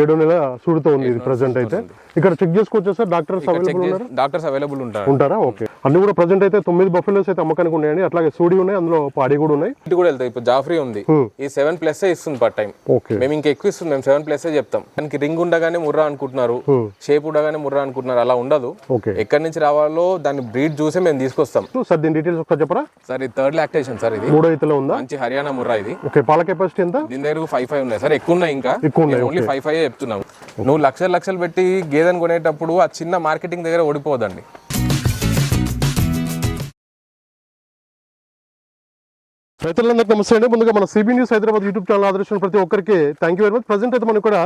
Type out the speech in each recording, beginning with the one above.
ఏడో నెల సూడుతో ఉంది ఇది ప్రజెంట్ అయితే. ఇక్కడ చెక్ చేసుకోవచ్చా సార్? డాక్టర్స్ అవైలబుల్ ఉన్నారు? డాక్టర్స్ అవైలబుల్ ఉంటారు. ఉంటారా? ఓకే. అన్ని కూడా ప్రజెంట్ అయితే తొమ్మిది బఫెలోస్ అయితే అమ్మకానికి ఉన్నాయండి. అట్లాగే సూడి ఉన్నాయి అందులో పాడి కూడా ఉన్నాయి. ఇటు కూడా వెళ్తాయి. ఇప్పుడు జాఫ్రీ ఉంది. ఈ సెవెన్ ప్లస్ ఇస్తుంది పర్ టైం ఓకే. మేము ఇంకా ఎక్కువ ఇస్తుంది. మేము సెవెన్ ప్లస్ చెప్తాం. దానికి రింగ్ ఉండగానే ముర్రా అనుకుంటున్నారు. షేప్ ఉండగానే ముర్రా అనుకుంటున్నారు. అలా ఉండదు. ఓకే. ఎక్కడి నుంచి రావాలో దాన్ని బ్రీడ్ చూసే మేము తీసుకొస్తాం. సార్ దీని డీటెయిల్స్ ఒకసారి చెప్పరా? సార్ ఇది థర్డ్ లాక్టేషన్ సార్ ఇది. మూడో ఇతలో ఉందా? మంచి హర్యానా ముర్రా ఇది. ఓకే. పాల కెపాసిటీ ఎంత? దీని దగ్గర ఫైవ్ ఫైవ్ ఉన్నాయి సార్. ఎక్కువ ఉన్నాయి ఇంకా. ఎక్కువ ఉన్నాయి, ఫైవ్ ఫైవ్ చెప్తున్నాం. నువ్వు లక్షలు లక్షలు పెట్టి గేదెని కొనేటప్పుడు ఆ చిన్న మార్కెటింగ్ దగ్గర ఓడిపోదండి రైతులందరికీ నమస్తే అండి. ముందుగా మన CB news Hyderabad YouTube channel ఆదర్శించిన ప్రతి ఒక్కరికి thank you very much present అయితే మనం ఇక్కడ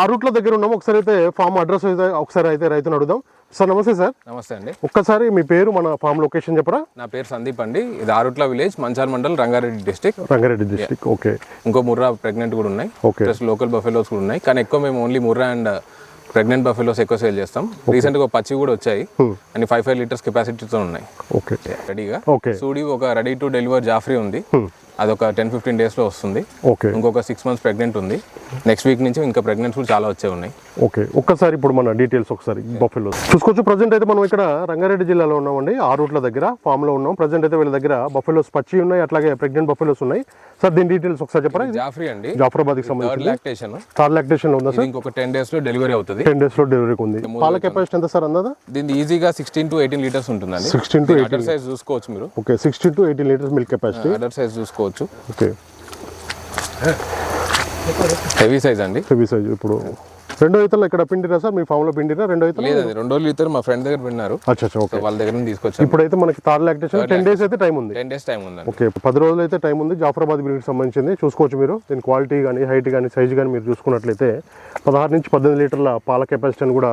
ఆ రూట్ల దగ్గర ఉన్నాము. ఒకసారి అయితే ఫామ్ అడ్రస్ అయితే ఒకసారి అయితే రైతుని అడుగుదాం. సార్ నమస్తే సార్. నమస్తే అండి. ఒక్కసారి మీ పేరు మన ఫామ్ లొకేషన్ చెప్పరా? నా పేరు సందీప్ అండి. ఇది Arutla village Manchal mandal Rangareddy district. Rangareddy district okay. ఇంకో ముర్రా ప్రెగ్నెంట్ కూడా ఉన్నాయి. ఓకే. ప్లస్ లోకల్ బఫెలోస్ కూడా ఉన్నాయి. కానీ ఎక్కువ మేము only Murrah and pregnant buffaloes ఎక్కువ సేల్ చేస్తాం. రీసెంట్గా పచ్చి కూడా వచ్చాయి. అన్ని ఫైవ్ ఫైవ్ లీటర్స్ కెపాసిటీతో ఉన్నాయి. ఓకే. రెడీగా ఓకే. సూడి ఒక రెడీ టు డెలివర్ జాఫ్రీ ఉంది. అది ఒక టెన్ ఫిఫ్టీన్ డేస్లో వస్తుంది. ఓకే. ఇంకొక సిక్స్ మంత్స్ ప్రెగ్నెంట్ ఉంది. నెక్స్ట్ వీక్ నుంచి ఇంకా ప్రెగ్నెంట్స్ కూడా చాలా వచ్చే ఉన్నాయి. ఓకే. ఒక్కసారి ఇప్పుడు మన డీటెయిల్స్ ఒకసారి బఫెలో చూసుకోవచ్చు ప్రజెంట్ అయితే మనం ఇక్కడ రంగారెడ్డి జిల్లాలో ఉన్నామండి. ఆ రూట్ల దగ్గర ఫామ్లో ఉన్నాం. ప్రజెంట్ అయితే వీళ్ళ దగ్గర బఫెలోస్ పచ్చి ఉన్నాయి అట్లాగే ప్రెగ్నెంట్ బఫెలోస్ ఉన్నాయి. సార్ దీని డీటెయిల్స్ ఒకసారి చెప్పరా? జాఫ్రీ అండి. జాఫరాబాద్కి సంబంధించి లాక్టేషన్ థర్డ్ లాక్టేషన్ ఉందా సార్? ఇంకొక టెన్ డేస్లో డెలివరీ అవుతుంది. టెన్ డేస్లో డెలివరీకి ఉంది. పాల కెపాసిటీ ఎంత సార్ అందదా? దీని ఈజీగా సిక్స్టీన్ టు ఎయిటీన్ లీటర్స్ ఉంటుందండి. సిక్స్టీన్ టు అడర్ సైజ్ చూసుకోవచ్చు మీరు. Okay sixteen to eighteen litres milk capacity udder size చూసుకోవచ్చు. ఓకే. హెవీ సైజ్ అండి. హెవీ సైజ్ ఇప్పుడు. రెండో ఇతరులు ఇక్కడ పిండిరా సార్? మీ ఫామ్లో పిండిరా రెండో ఇతరులు? లేదండి రెండో లీటర్ మా ఫ్రెండ్ దగ్గర విన్నారు అచ్చా ఓకే. వాళ్ళ దగ్గర నుంచి తీసుకొచ్చాను ఇప్పుడైతే మనకి థర్డ్ లాక్టేషన్ టెన్ డేస్ అయితే టైం ఉంది. టెన్ డేస్ టైం ఉందండి. ఓకే పది రోజులు అయితే టైం ఉంది. జాఫరాబాద్ బ్రీడ్కి సంబంధించింది. చూసుకోవచ్చు మీరు. దీని క్వాలిటీ కానీ హైట్ కానీ సైజ్ కానీ మీరు చూసుకున్నట్లయితే పదహారు నుంచి పద్దెనిమిది లీటర్ల పాల కెపాసిటీ అని కూడా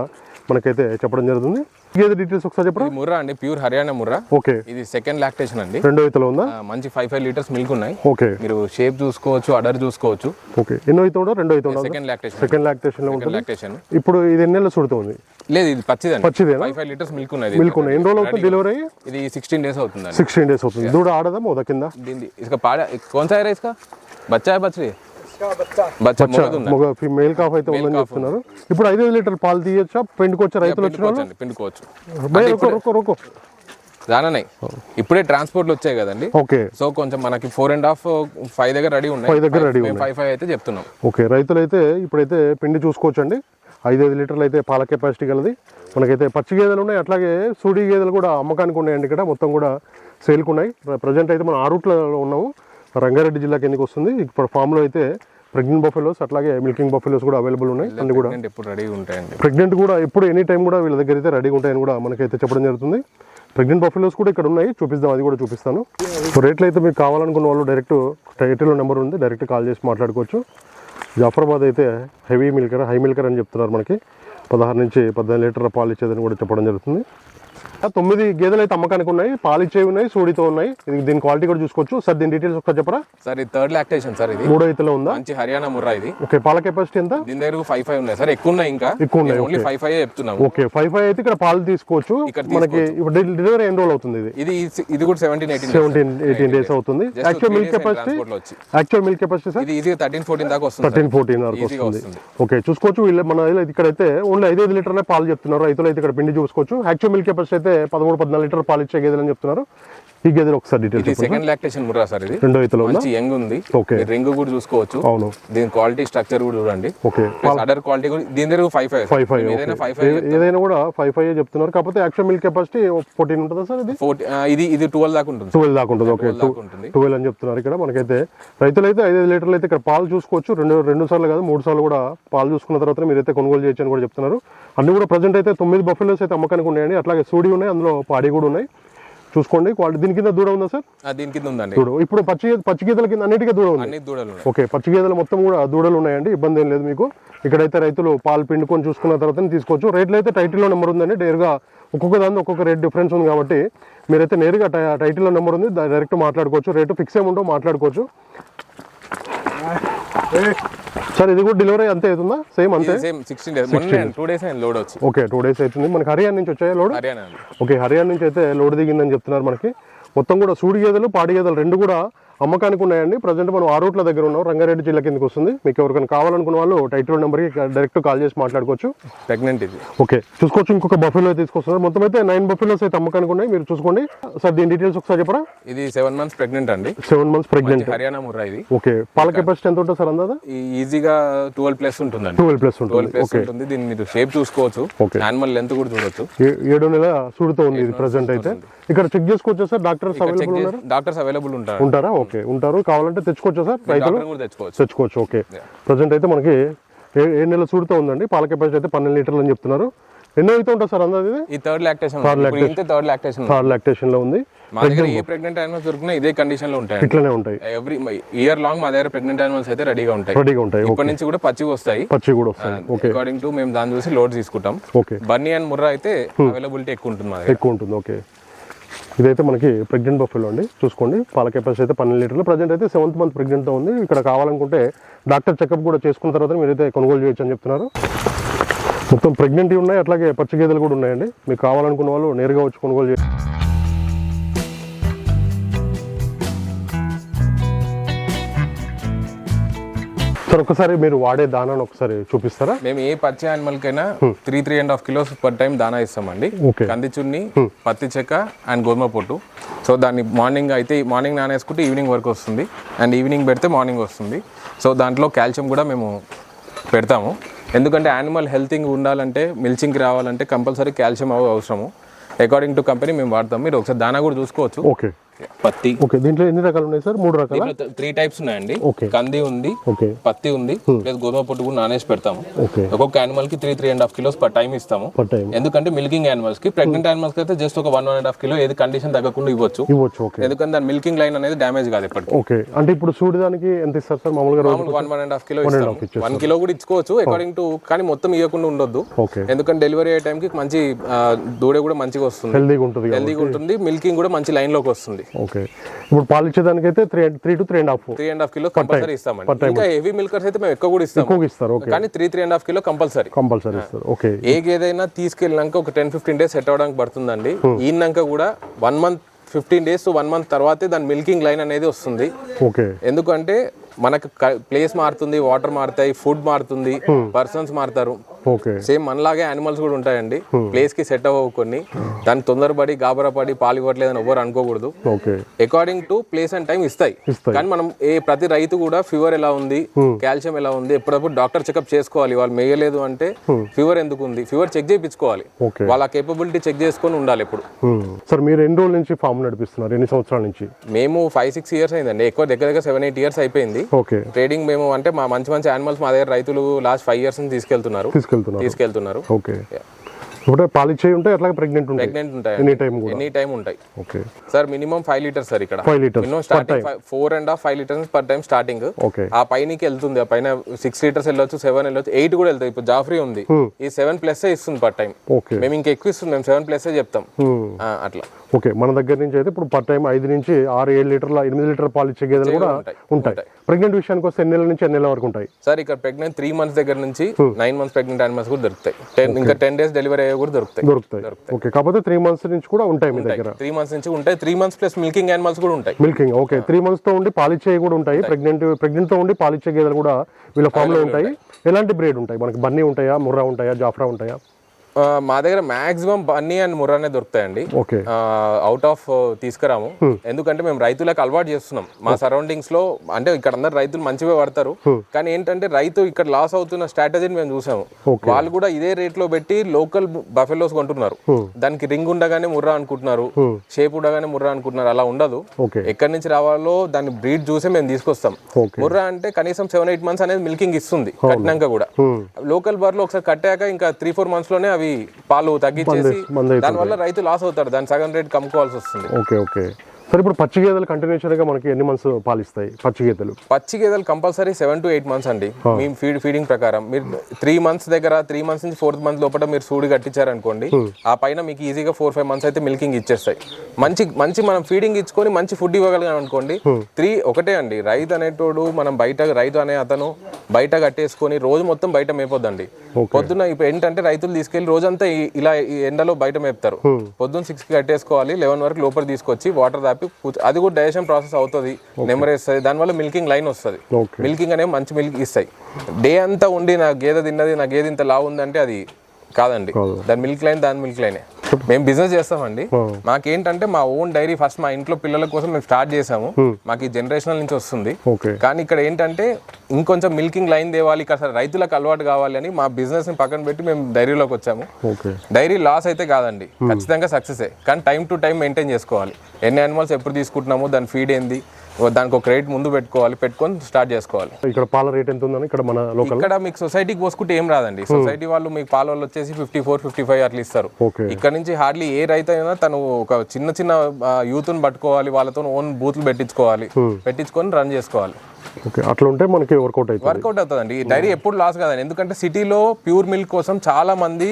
మనకైతే చెప్పడం జరుగుతుంది. గేదె డీటెయిల్స్ ఒకసారి చెప్పండి ముర్రా అండి ప్యూర్ హర్యానా ముర్రా. ఓకే. ఇది సెకండ్ లాక్టేషన్ అండి. రెండో ఇతలో ఉందా? మంచి ఫైవ్ ఫైవ్ లీటర్స్ మిల్క్ ఉన్నాయి. ఓకే. మీరు షేప్ చూసుకోవచ్చు అడర్ చూసుకోవచ్చు. ఓకే. ఎన్నో ఇతం ఉండో రెండో ఇతం సెకండ్ లాక్టేషన్ సెకండ్ లాక్టేషన్లో ఉంటుంది. లాక్టేషన్ ఇప్పుడు ఇది ఎన్ని నెలలు చూడుతుంది లేదు ఇది పచ్చిది పచ్చిది ఫైవ్ ఫైవ్ లీటర్స్ మిల్క్ ఉన్నాయి మిల్క్ ఉన్నాయి. ఎన్ని రోజులు అవుతుంది డెలివరీ ఇది సిక్స్టీన్ డేస్ అవుతుంది సిక్స్టీన్ డేస్ అవుతుంది. దూడ ఆడదా? మోదా కింద? దీని ఇసుక పాడ కొంత ఇసుక బచ్చా బచ్చడి మగ మేల్ కాఫ్ అయితే ఉందని చెప్తున్నారు. ఇప్పుడు ఐదు లీటర్ పాలు తీయచ్చా? పెండుకొచ్చే రైతులు వచ్చిన పిండుకోవచ్చు రానన్నాయి. ఇప్పుడే ట్రాన్స్పోర్ట్లు వచ్చాయి కదండి. ఓకే. సో కొంచెం మనకి ఫోర్ అండ్ హాఫ్ ఫైవ్ దగ్గర రెడీ ఉన్నాయి. Five దగ్గర ready ఫైవ్ ఫైవ్ అయితే చెప్తున్నాం. ఓకే రైతులు అయితే ఇప్పుడైతే పిండి చూసుకోవచ్చండి. ఐదైదు లీటర్లు అయితే పాల కెపాసిటీ గలది. మనకైతే పచ్చి గేదెలు ఉన్నాయి. అట్లాగే సూడి గేదెలు కూడా అమ్మకానికి ఉన్నాయండి ఇక్కడ. మొత్తం కూడా సేల్కి ఉన్నాయి. ప్రజెంట్ అయితే మనం ఆరుట్లో ఉన్నాము. రంగారెడ్డి జిల్లా కిందకి వస్తుంది? ఇప్పుడు ఫామ్లో అయితే ప్రెగ్నెంట్ బఫెలోస్ అట్లాగే మిల్కింగ్ బఫెలోస్ కూడా అవైలబుల్ ఉన్నాయి. అన్ని కూడా ఎప్పుడు రెడీ ఉంటాయండి. ప్రెగ్నెంట్ కూడా ఎప్పుడు ఎనీ టైం కూడా వీళ్ళ దగ్గర అయితే రెడీగా ఉంటాయని కూడా మనకైతే చెప్పడం జరుగుతుంది. ప్రెగ్నెంట్ బఫెలోస్ కూడా ఇక్కడ ఉన్నాయి. చూపిస్తాం అది కూడా చూపిస్తాను. రేట్లు అయితే మీకు కావాలనుకున్న వాళ్ళు డైరెక్ట్ టైటిల్లో నెంబర్ ఉంది. డైరెక్ట్ కాల్ చేసి మాట్లాడుకోవచ్చు. జాఫరాబాద్ అయితే హెవీ మిల్కర్ హై మిల్కర్ అని చెప్తున్నారు మనకి. పదహారు నుంచి పద్దెనిమిది లీటర్ల పాలు ఇచ్చేదని కూడా చెప్పడం జరుగుతుంది. తొమ్మిది గేదెలు అయితే అమ్మకానికి ఉన్నాయి పాలు ఇచ్చేవి ఉన్నాయి సూడితో ఉన్నాయి. ఇది దీని క్వాలిటీ కూడా చూసుకోవచ్చు. సార్ దీని డీటెయిల్స్ ఒకసారి చెప్పరా? సార్ ఇది థర్డ్ లాక్టేషన్ సార్ ఇది. మూడో ఇతలో ఉందా? మంచి హర్యానా ముర్రా ఇది. ఓకే పాల కెపాసిటీ ఎంత? దీని దగ్గర ఫైవ్ ఫైవ్ ఉన్నాయి సార్. ఎక్కువ ఉన్నాయి ఇంకా. ఎక్కువ ఉన్నాయి, ఓన్లీ ఫైవ్ ఫైవ్ చెప్తున్నాము. ఓకే ఫైవ్ ఫైవ్ అయితే ఇక్కడ పాలు తీసుకోవచ్చు. మనకి డెలివరీ ఎన్ని రోజులు అవుతుంది ఇది? ఇది ఇది కూడా seventeen eighteen seventeen eighteen days అవుతుంది. Actual milk capacity actual milk capacity sir ఇది థర్టీన్ ఫోర్టీన్ దాకా వస్తుంది థర్టీన్ ఫోర్టీన్ వరకు వస్తుంది. ఓకే చూసుకోవచ్చు. వీళ్ళు మన ఇక్కడైతే ఓన్లీ ఐదు ఐదు లీటర్లే పాలు చెప్తున్నారు. రైతులు అయితే ఇక్కడ పిండి చూసుకోవచ్చు. యాక్చువల్ మిల్క్ కెపాసిటీ అయితే పదమూడు పద్నాలుగు లీటర్ పాలు ఇచ్చే గేదెలు అని చెప్తున్నారు. ఈ గేదెలు ఒకసారి డీటెయిల్స్ ఇది సెకండ్ లాక్టేషన్ ముర్రా సార్ ఇది. రెండో ఇతలో మంచి యంగ్ ఉంది. ఓకే. రింగ్ కూడా చూసుకోవచ్చు. అవును. దీని క్వాలిటీ స్ట్రక్చర్ కూడా చూడండి. ఓకే. అడర్ క్వాలిటీ కూడా దీని దగ్గర ఫైవ్ ఫైవ్ ఫైవ్ ఫైవ్ ఏదైనా ఫైవ్ ఫైవ్ ఏదైనా కూడా ఫైవ్ ఫైవ్ చెప్తున్నారు. కాకపోతే యాక్చువల్ మిల్క్ కెపాసిటీ ఫోర్టీన్ ఉంటుందా సార్ ఇది? ఇది ఇది ట్వెల్వ్ దాకా ఉంటుంది. ట్వెల్వ్ దాకా ఉంటుంది. ఓకే ట్వెల్వ్ అని చెప్తున్నారు ఇక్కడ మనకైతే. రైతులు అయితే ఐదు లీటర్లు అయితే ఇక్కడ పాలు చూసుకోవచ్చు. రెండు రెండు సార్లు కాదు మూడు సార్లు కూడా పాలు చూసుకున్న తర్వాత మీరైతే కొనుగోలు చేయొచ్చు అని కూడా చెప్తున్నారు. అన్ని కూడా ప్రజెంట్ అయితే తొమ్మిది బఫెలోస్ అయితే అమ్మకానికి ఉన్నాయండి. అట్లాగే సూడి ఉన్నాయి. అందులో పాడి కూడా ఉన్నాయి. చూసుకోండి. క్వాలిటీ దీని కింద దూడ ఉందా సార్? ఆ, దీని కింద ఉందండి. దూడ. ఇప్పుడు పచ్చి పచ్చి గీతల కింద అన్నిటికీ దూడ ఉంది. దూడలు ఓకే పచ్చి గేదెలు మొత్తం కూడా దూడలు ఉన్నాయండి. ఇబ్బంది ఏం లేదు మీకు. ఇక్కడైతే రైతులు పాలు పిండుకొని చూసుకున్న తర్వాత తీసుకోవచ్చు. రేట్లు అయితే టైటిల్లో నెంబర్ ఉందండి. డైరెక్ట్గా ఒక్కొక్క దాని ఒక్కొక్క రేట్ డిఫరెన్స్ ఉంది కాబట్టి మీరైతే నేరుగా టైటిల్లో నెంబర్ ఉంది. డైరెక్ట్ మాట్లాడుకోవచ్చు. రేటు ఫిక్స్ ఏముంటో మాట్లాడుకోవచ్చు. సార్ ఇది కూడా డెలివరీ అంతే అవుతుందా? సేమ్ అంతే? Same sixteen days two days అయింది లోడ్ వచ్చి ఓకే టూ డేస్ అవుతుంది. మనకి హర్యానా నుంచి వచ్చాయి లోడ్ హర్యానా ఓకే హర్యానా నుంచి అయితే లోడ్ దిగిందని చెప్తున్నారు మనకి. మొత్తం కూడా సూడి గేదెలు పాడి గేదెలు రెండు కూడా అమ్మకానికి ఉన్నాయండి. ప్రజెంట్ మనం ఆ రూట్ల దగ్గర ఉన్నాం. రంగారెడ్డి జిల్లా కిందకి వస్తుంది. మీకు ఎవరికైనా కావాలనుకున్న వాళ్ళు టైటిల్ నెంబర్కి డైరెక్ట్ కాల్ చేసి మాట్లాడుకోవచ్చు. ప్రెగ్నెంట్ ఇది. ఓకే. చూసుకోవచ్చు. ఇంకొక బఫెలో తీసుకొస్తున్నారు. మొత్తం అయితే నైన్ బఫెలోస్ అయితే అమ్మకానికి ఉన్నాయి. మీరు చూసుకోండి. సార్ దీని డీటెయిల్స్ ఒకసారి చెప్పరా? ఇది సెవెన్ మంత్స్ ప్రెగ్నెంట్ అండి. Seven months pregnant. Haryana Murrah ఇది. ఓకే. పాల కెపాసిటీ ఎంత ఉంటుంది సార్ అందాదా? ఈజీగా ట్వెల్వ్ ప్లస్ ఉంటుందండి. ట్వెల్వ్ ప్లస్ ఉంటుంది. ప్లస్ ఉంటుంది. దీన్ని మీరు షేప్ చూసుకోవచ్చు. యానిమల్ లెంత్ కూడా చూడొచ్చు. ఏడో నెల సూడుతో ఉంది ఇది ప్రజెంట్ అయితే. ఇక్కడ చెక్ చేసుకోవచ్చా? Sir doctors available doctors available ఉంటారు. ఉంటారా? ఓకే. ఉంటారు. కావాలంటే తెచ్చుకోవచ్చా సార్? రైతులు? తెచ్చుకోవచ్చు. తెచ్చుకోవచ్చు. ఓకే. ప్రజెంట్ అయితే మనకి ఏ ఏ నెల సూడుతో ఉందండి? పాల కెపాసిటీ అయితే పన్నెండు లీటర్లు అని చెప్తున్నారు. ఎన్నో అయితే ఉంటుంది సార్ అందాది ఇది? ఈ థర్డ్ లాక్టేషన్ ఇంతే థర్డ్ లాక్టేషన్ థర్డ్ లాక్టేషన్లో ఉంది. మా దగ్గర ఏ ప్రెగ్నెంట్ యానిమల్స్ దొరికినా ఇదే కండిషన్లో ఉంటాయి. ఇట్లనే ఉంటాయి. ఎవ్రీ ఇయర్ లాంగ్ మా దగ్గర ప్రెగ్నెంట్ యానిమల్స్ అయితే రెడీగా ఉంటాయి. రెడీగా ఉంటాయి. ఇప్పటి నుంచి కూడా పచ్చి వస్తాయి. పచ్చి కూడా వస్తాయి. ఓకే అకార్డింగ్ టు మేము దాన్ని చూసి లోడ్ తీసుకుంటాం. ఓకే బన్నీ అండ్ ముర్రా అయితే అవైలబిలిటీ ఎక్కువ ఉంటుంది మా దగ్గర. ఎక్కువ ఉంటుంది. ఓకే ఇదైతే మనకి ప్రెగ్నెంట్ బఫెలో అండి. చూసుకోండి. పాల కెపాసిటీ అయితే పన్నెండు లీటర్లు. ప్రజెంట్ అయితే సెవెంత్ మంత్ ప్రెగ్నెంట్తో ఉంది. ఇక్కడ కావాలనుకుంటే డాక్టర్ చెకప్ కూడా చేసుకున్న తర్వాత మీరైతే కొనుగోలు చేయొచ్చు అని చెప్తున్నారు. మొత్తం ప్రెగ్నెంట్ ఉన్నాయి. అట్లాగే పచ్చి గేదెలు కూడా ఉన్నాయండి. మీకు కావాలనుకున్న వాళ్ళు నేరుగా వచ్చి కొనుగోలు చేయాలి సార్ ఒకసారి మీరు వాడే దానాన్ని ఒకసారి చూపిస్తారా? మేము ఏ పచ్చి యానిమల్ కైనా three three and half kilos per time దానా ఇస్తామండి. కంది చున్ని పత్తి చెక్క అండ్ గోధుమ పొట్టు. సో దాన్ని మార్నింగ్ అయితే మార్నింగ్ నానేసుకుంటే ఈవినింగ్ వరకు వస్తుంది. అండ్ ఈవినింగ్ పెడితే మార్నింగ్ వస్తుంది. సో దాంట్లో కాల్షియం కూడా మేము పెడతాము. ఎందుకంటే యానిమల్ హెల్తింగ్ ఉండాలంటే మిల్చింగ్ రావాలంటే కంపల్సరీ కాల్షియం అవసరము. అకార్డింగ్ టు కంపెనీ మేము వాడతాం. మీరు ఒకసారి దానా కూడా చూసుకోవచ్చు. ఓకే. పత్తి. ఓకే దీంట్లో ఎన్ని రకాలు ఉన్నాయి సార్? మూడు రకాల? త్రీ టైప్స్ ఉన్నాయండి. కంది ఉంది పత్తి ఉంది ప్లస్ గోధుమ పొట్టు కూడా నానేసి పెడతాము. ఒక్కొక్క యానిమల్కి three three and half kilos per time ఇస్తాము. టైం ఎందుకంటే మిల్కింగ్ యానిమల్స్కి ప్రెగ్నెంట్ యానిమల్స్కి అయితే జస్ట్ ఒక one one and half kilo ఏది కండిషన్ తగ్గకుండా ఇవ్వచ్చు. ఎందుకంటే దాని మిల్కింగ్ లైన్ అనేది డ్యామేజ్ కాదు ఎప్పటికీ. ఓకే. అంటే ఇప్పుడు సూడిదానికి ఎంత ఇస్తారు సార్? మామూలుగా one one and half kilo ఇస్తాము. వన్ కిలో కూడా ఇచ్చుకోవచ్చు అకార్డింగ్ టు కానీ మొత్తం ఇవ్వకుండా ఉండొద్దు. ఎందుకంటే డెలివరీ అయ్యే టైంకి మంచి ఆ, దూడ కూడా మంచిగా వస్తుంది. హెల్దీగా ఉంటుంది. హెల్దీగా ఉంటుంది మిల్కింగ్ కూడా మంచి లైన్లోకి వస్తుంది. ఓకే. ఇప్పుడు పాలు ఇచ్చేదానికైతే three three to three and half three and half kilo compulsory ఇస్తామండి. ఇంకా హెవీ మిల్కర్స్ అయితే మేము ఎక్కువ కూడా ఇస్తాము. ఎక్కువగా ఇస్తారు ఓకే. కానీ three three and half kilo compulsory. Compulsory ఇస్తారు ఓకే. ఏ గేదైనా తీసుకెళ్ళినాక ఒక టెన్ ఫిఫ్టీన్ డేస్ సెట్ అవ్వడానికి పడుతుందండి. ఈనాక కూడా one month fifteen days one month తర్వాతే దాని మిల్కింగ్ లైన్ అనేది వస్తుంది. ఓకే. ఎందుకంటే మనకు ప్లేస్ మారుతుంది వాటర్ మారుతాయి ఫుడ్ మారుతుంది పర్సన్స్ మారుతారు. సేమ్ మనలాగే యానిమల్స్ కూడా ఉంటాయండి. ప్లేస్కి సెట్ అవ్వవు కొన్ని. దాని తొందరపడి గాబరపడి పాలు ఇవ్వట్లేదని ఎవరు అనుకోకూడదు. According to place and time ఇస్తాయి. కానీ మనం ఏ ప్రతి రైతు కూడా ఫీవర్ ఎలా ఉంది కాల్షియం ఎలా ఉంది ఎప్పుడప్పుడు డాక్టర్ చెకప్ చేసుకోవాలి. వాళ్ళు మేయలేదు అంటే ఫీవర్ ఎందుకు ఉంది? ఫీవర్ చెక్ చేయించుకోవాలి. వాళ్ళ కేపబిలిటీ చెక్ చేసుకొని ఉండాలి ఎప్పుడు. సార్ మీరు ఎన్ని రోజుల నుంచి ఫామ్ నడిపిస్తున్నారు? ఎన్ని సంవత్సరాల నుంచి? మేము ఫైవ్ సిక్స్ ఇయర్స్ అయిందండి. ఎక్కువ దగ్గర దగ్గర సెవెన్ ఎయిట్ ఇయర్స్ అయిపోయింది. ట్రేడింగ్ మేము అంటే మా మంచి మంచి యానిమల్స్ మా దగ్గర రైతులు లాస్ట్ ఫైవ్ ఇయర్స్ నుంచి తీసుకెళ్తున్నారు. తీసుకెళ్తున్నారు. తీసుకెళ్తున్నారు. ఓకే. ఇప్పుడు పాలు ఇచ్చే ఉంటాయి అట్లాగే ప్రెగ్నెంట్ ఉంటాయి ప్రెగ్నెంట్ ఉంటాయి. ఎనీ టైం కూడా. ఎనీ టైం ఉంటాయి. Okay. Sir minimum five litres sir ఇక్కడ. Five litres minimum starting four and half five litres per time starting okay ఆ పైనకి వెళ్తుంది ఆ పైన సిక్స్ లీటర్స్ వెళ్ళొచ్చు సెవెన్ వెళ్ళొచ్చు ఎయిట్ కూడా వెళ్తాయి. ఇప్పుడు జాఫ్రీ ఉంది. ఈ సెవెన్ ప్లస్ ఇస్తుంది పర్ టైం ఓకే మేము ఇంకా ఎక్కువ ఇస్తుంది మేము సెవెన్ ప్లస్ చెప్తాం ఆ, అట్లా. ఓకే మన దగ్గర నుంచి అయితే ఇప్పుడు పర్ టైం ఐదు నుంచి ఆరు ఏడు లీటర్ల ఎనిమిది లీటర్ పాలు ఇచ్చే గేదెలు కూడా ఉంటాయి. ప్రెగ్నెంట్ విషయానికి వస్తే ఎన్ని నెలల నుంచి ఎన్ని నెలల వరకు ఉంటాయి? సార్ ఇక్కడ ప్రెగ్నెంట్ త్రీ మంత్స్ దగ్గర నుంచి నైన్ మంత్స్ ప్రెగ్నెంట్ యానిమల్స్ కూడా దొరుకుతాయి. ఇంకా టెన్ డేస్ డెలివరీ అయ్యే కూడా దొరుకుతాయి. దొరుకుతాయి. ఓకే కాకపోతే త్రీ మంత్స్ నుంచి కూడా ఉంటాయి మీ దగ్గర. త్రీ మంత్స్ నుంచి ఉంటాయి. Three months plus milking animals కూడా ఉంటాయి. మిల్కింగ్ ఓకే త్రీ మంత్స్తో ఉండి పాలిచ్చే కూడా ఉంటాయి. ప్రెగ్నెంట్ ప్రెగ్నెంట్తో ఉండి పాలిచ్చే గేదెలు కూడా వీళ్ళ ఫామ్లో ఉంటాయి. ఎలాంటి బ్రీడ్ ఉంటాయి? మనకి బన్నీ ఉంటాయా ముర్రా ఉంటాయా జాఫ్రా ఉంటాయా? మా దగ్గర మాక్సిమం బన్నీ అండ్ ముర్రానే దొరుకుతాయండి. ఓకే. అవుట్ ఆఫ్ తీసుకురాము. ఎందుకంటే మేము రైతులకు అలవాటు చేస్తున్నాం. మా సరౌండింగ్స్లో అంటే ఇక్కడ అందరు రైతులు మంచిగా పడతారు. కానీ ఏంటంటే రైతు ఇక్కడ లాస్ అవుతున్న స్ట్రాటజీని మేము చూసాము. వాళ్ళు కూడా ఇదే రేట్లో పెట్టి లోకల్ బఫెలోస్ కొంటున్నారు. దానికి రింగ్ ఉండగానే ముర్రా అనుకుంటున్నారు. షేప్ ఉండగానే ముర్రా అనుకుంటున్నారు. అలా ఉండదు. ఎక్కడి నుంచి రావాలో దాని బ్రీడ్ చూసే మేము తీసుకొస్తాం. ముర్రా అంటే కనీసం సెవెన్ ఎయిట్ మంత్స్ అనేది మిల్కింగ్ ఇస్తుంది. కట్టినాక కూడా. లోకల్ బర్లో ఒకసారి కట్టాక ఇంకా త్రీ ఫోర్ మంత్స్లోనే అవి పాలు తగ్గించేసి దానివల్ల రైతు లాస్ అవుతాడు. దాని సగం రేట్ కమ్ముకోవాల్సి వస్తుంది. Okay okay. సరే ఇప్పుడు పచ్చి గేదెలు కంటిన్యూషన్గా మనకి ఎన్ని మంత్స్ పాలిస్తాయి పచ్చి గేదెలు? పచ్చి గేదెలు compulsory seven to eight months అండి. మీ ఫీడ్ ఫీడింగ్ ప్రకారం. మీరు త్రీ మంత్స్ దగ్గర త్రీ మంత్స్ నుంచి ఫోర్త్ మంత్ లోపల మీరు సూడి కట్టించారనుకోండి ఆ పైన మీకు ఈజీగా ఫోర్ ఫైవ్ మంత్స్ అయితే మిల్కింగ్ ఇచ్చేస్తాయి. మంచి మంచి మనం ఫీడింగ్ ఇచ్చుకొని మంచి ఫుడ్ ఇవ్వగలిగాం అనుకోండి త్రీ ఒకటే అండి. రైతు అనేటోడు మనం బయట రైతు అనే అతను బయట కట్టేసుకొని రోజు మొత్తం బయట మేపొద్దండి. పొద్దున్న ఇప్పుడు ఏంటంటే రైతులు తీసుకెళ్ళి రోజంతా ఈ- ఇలా ఈ ఎండలో బయట మేపుతారు. పొద్దున్న సిక్స్కి కట్టేసుకోవాలి లెవెన్ వరకు లోపల తీసుకొచ్చి వాటర్ కూర్చో- అది కూడా డైజెషన్ ప్రాసెస్ అవుతుంది. నెమరేస్తుంది దానివల్ల మిల్కింగ్ లైన్ వస్తుంది. ఓకే. మిల్కింగ్ అనేవి మంచి మిల్క్ ఇస్తాయి. డే అంతా ఉండి నా గేదె తిన్నది నా గేదె ఇంత లావు ఉందంటే అది కాదండి. కాదు. దాని మిల్క్ లైన్ దాని మిల్క్ లైనే. మేము బిజినెస్ చేస్తామండి. మాకేంటంటే మా ఓన్ డైరీ ఫస్ట్ మా ఇంట్లో పిల్లల కోసం మేము స్టార్ట్ చేసాము మాకు ఈ జనరేషనల్ నుంచి వస్తుంది. కానీ ఇక్కడ ఏంటంటే ఇంకొంచెం మిల్కింగ్ లైన్ తేవాలి ఇక్కడ రైతులకు అలవాటు కావాలి అని మా బిజినెస్ని పక్కన పెట్టి మేము డైరీలోకి వచ్చాము. డైరీ లాస్ అయితే కాదండి. ఖచ్చితంగా సక్సెసే. కానీ టైం టు టైం మెయింటైన్ చేసుకోవాలి. ఎన్ని యానిమల్స్ ఎప్పుడు తీసుకుంటున్నాము దాని ఫీడ్ ఏంది? దానికి ఒక రేట్ ముందు పెట్టుకోవాలి పెట్టుకొని స్టార్ట్ చేసుకోవాలి. ఇక్కడ పాల రేట్ ఎంత ఉందని ఇక్కడ మన లోకల్ ఇక్కడ మీకు సొసైటీకి పోసుకుంటే ఏం రాదండి. సొసైటీ వాళ్ళు మీకు పాల వాళ్ళు వచ్చేసి ఫిఫ్టీ ఫోర్ ఫిఫ్టీ ఫైవ్ అట్లా ఇస్తారు. ఇక్కడ నుంచి హార్డ్లీ ఏ రైతు అయినా తను ఒక చిన్న చిన్న యూత్ని పట్టుకోవాలి వాళ్ళతో ఓన్ బూత్లు పెట్టించుకోవాలి పెట్టించుకొని రన్ చేసుకోవాలి. ఓకే అట్లా ఉంటే మనకి వర్కౌట్ అవుతుంది. వర్కౌట్ అవుతుందండి. ఈ డైరీ ఎప్పుడు లాస్ కాదండి. ఎందుకంటే సిటీలో ప్యూర్ మిల్క్ కోసం చాలా మంది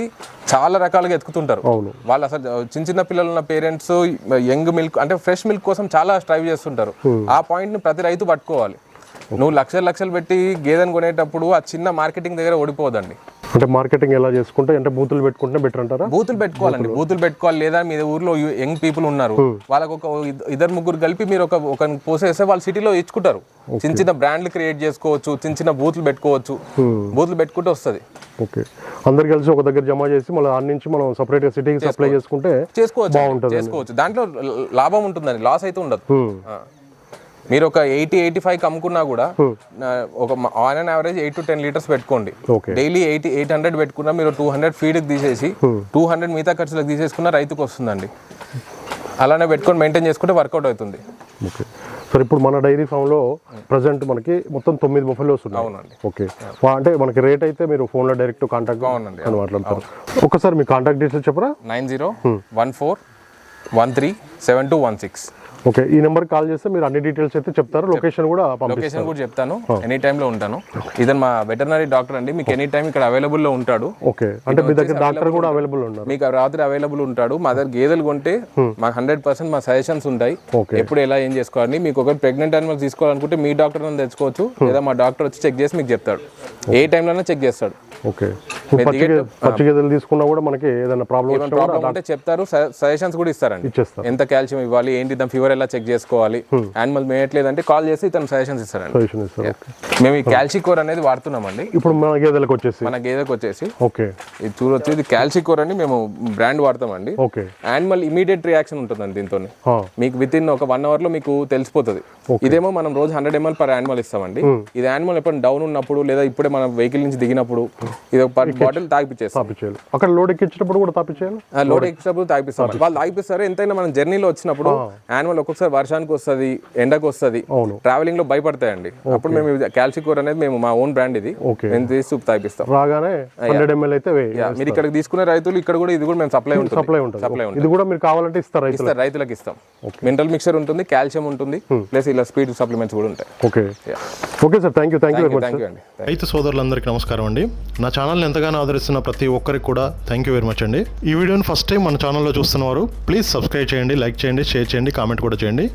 చాలా రకాలుగా ఎత్తుకుతుంటారు. వాళ్ళు అసలు చిన్న చిన్న పిల్లలు ఉన్న పేరెంట్స్ యంగ్ మిల్క్ అంటే ఫ్రెష్ మిల్క్ కోసం చాలా స్ట్రైవ్ చేస్తుంటారు. ఆ పాయింట్ని ప్రతి రైతు పట్టుకోవాలి. నువ్వు లక్షలు లక్షలు పెట్టి గేదెను కొనేటప్పుడు ఆ చిన్న మార్కెటింగ్ దగ్గర ఓడిపోదండి అంటే మార్కెటింగ్ ఎలా చేసుకుంటే అంటే బూతులు పెట్టుకుంటే బెటర్ అంటారా? బూతులు పెట్టుకోవాలండి. బూతులు. పెట్టుకోవాలి. లేదా మీ ఊర్లో యంగ్ పీపుల్ ఉన్నారు. వాళ్ళకు ఒక ఇద్ద- ఇద్దరు ముగ్గురు కలిపి మీరు ఒక ఒక పోసేస్తే వాళ్ళు సిటీలో ఇచ్చుకుంటారు. చిన్న చిన్న బ్రాండ్లు క్రియేట్ చేసుకోవచ్చు చిన్న చిన్న బూతులు పెట్టుకోవచ్చు. బూతులు పెట్టుకుంటే వస్తుంది. ఓకే. అందరు కలిసి ఒక దగ్గర జమ చేసి మళ్ళీ దాని నుంచి మనం సపరేట్గా సిటీకి సప్లై చేసుకుంటే చేసుకోవచ్చు చేసుకోవచ్చు. దాంట్లో లాభం ఉంటుందండి. లాస్ అయితే ఉండదు. మీరు ఒక ఎయిటీ ఎయిటీ ఫైవ్ అమ్ముకున్నా కూడా నా- ఒక on and average eight to ten litres పెట్టుకోండి. Okay daily eighty eight hundred పెట్టుకున్నా మీరు టూ హండ్రెడ్ ఫీడ్కి తీసేసి టూ హండ్రెడ్ మిగతా ఖర్చులకు తీసేసుకున్న రైతుకు వస్తుందండి. అలానే పెట్టుకొని మెయింటైన్ చేసుకుంటే వర్కౌట్ అవుతుంది. ఓకే సార్ ఇప్పుడు మన డైరీ ఫామ్లో ప్రజెంట్ మనకి మొత్తం తొమ్మిది బఫెలోస్ ఉన్నాయి. అవునండి. ఓకే అంటే మనకి రేట్ అయితే మీరు ఫోన్లో డైరెక్ట్ కాంటాక్ట్ అవునండి అని మాట్లాడతారు. ఒక్కసారి మీ కాంటాక్ట్ డీటెయిల్స్ చెప్పరా? Nine zero one four one three seven two one six. Okay ఈ నెంబర్కి కాల్ చేస్తే మీరు అన్ని డీటెయిల్స్ అయితే చెప్తారు. లొకేషన్ కూడా లొకేషన్ కూడా చెప్తాను. ఎనీ టైంలో ఉంటాను. ఇతను మా వెటర్నరీ డాక్టర్ అండి మీకు ఎనీ టైం ఇక్కడ అవైలబుల్లో ఉంటాడు. ఓకే. అంటే మీ దగ్గర డాక్టర్ కూడా అవైలబుల్ ఉన్నారు. మీకు రాత్రి అవైలబుల్ ఉంటాడు. మా దగ్గర గేదెలు కొంటే మాకు హండ్రెడ్ పర్సెంట్ మా సజెషన్స్ ఉంటాయి. ఎప్పుడు ఎలా ఏం చేసుకోవాలి మీకు ఒక ప్రెగ్నెంట్ అనిమల్ తీసుకోవాలనుకుంటే మీ డాక్టర్ తెచ్చుకోవచ్చు లేదా మా డాక్టర్ వచ్చి చెక్ చేసి మీకు చెప్తాడు. ఏ టైంలోనే చెక్ చేస్తాడు. ఓకే పచ్చి గేదెలు తీసుకున్నా కూడా మనకి ఏదైనా ప్రాబ్లం ఉంటే చెప్తారు. సజెషన్స్ కూడా ఇస్తారండి. ఎంత కాల్షియం ఇవ్వాలి ఏంటి దాని ఫీవర్ ఎలా చెక్ చేసుకోవాలి? యానిమల్ మేయట్లేదంటే కాల్ చేసి తను సజెషన్స్ ఇస్తారండి. ఇస్తారు మేము ఈ కాల్షికోర్ అనేది వాడుతున్నామండి. ఇప్పుడు మన గేదెలకు వచ్చేసి? మన గేదెకి వచ్చేసి. ఓకే ఇది చూడొచ్చు. ఇది కాల్షికోర్ అని మేము బ్రాండ్ వాడతామండి. ఓకే యానిమల్ ఇమీడియట్ రియాక్షన్ ఉంటుందండి దీంతో మీకు విత్ ఇన్ ఒక వన్ అవర్లో మీకు తెలిసిపోతుంది. ఇదేమో మనం రోజు హండ్రెడ్ ఎంఎల్ పర్ యానిమల్ ఇస్తామండి. ఇది యానిమల్ ఎప్పుడు డౌన్ ఉన్నప్పుడు లేదా ఇప్పుడే మనం వెహికల్ నుంచి దిగినప్పుడు ఇది ఒక పర్ బాటిల్ తాగిపించేస్తాం అక్కడ లోడ్ ఎక్కించేటప్పుడు కూడా తాపిచ్చేయాలి ఆ లోడ్ ఎక్కినప్పుడు తాగిపిస్తాం. వాళ్ళు తాగిపిస్తారు. ఎంతైనా మనం జర్నీలో వచ్చినప్పుడు యానిమల్ ఒక్కొక్కసారి వర్షానికి వస్తుంది ఎండకు వస్తుంది అవును. ట్రావెలింగ్లో భయపడతాయండి. అప్పుడు మేము కాల్షికోర్ అనేది మేము మా ఓన్ బ్రాండ్ ఇది. ఓకే. మేము తీసి తాగిపిస్తాం. రాగానే హండ్రెడ్ ఎంఎల్ అయితే మీరు ఇక్కడ తీసుకునే రైతులు ఇక్కడ కూడా ఇది కూడా మేము సప్లై ఉంటుంది. సప్లై ఉంటుంది. సప్లై ఉంటుంది. ఇది కూడా మీరు కావాలంటే ఇస్తారు ఇస్తారు రైతులకు ఇస్తాం. మినరల్ మిక్చర్ ఉంటుంది కాల్షియం ఉంటుంది ప్లస్ ఇలా స్పీడ్ సప్లిమెంట్స్ కూడా ఉంటాయి. Okay okay sir thank you thank you very much thank you అండి. రైతు సోదరులందరికీ నమస్కారం అండి. నా ఛానల్ని ఎంతగానో ఆదరిస్తున్న ప్రతి ఒక్కరికి కూడా థ్యాంక్ యూ వెరీ మచ్ అండి. ఈ వీడియోని ఫస్ట్ టైం మన ఛానల్లో చూస్తున్నవారు ప్లీజ్ సబ్స్క్రైబ్ చేయండి లైక్ చేయండి షేర్ చేయండి కామెంట్ కూడా చేయండి.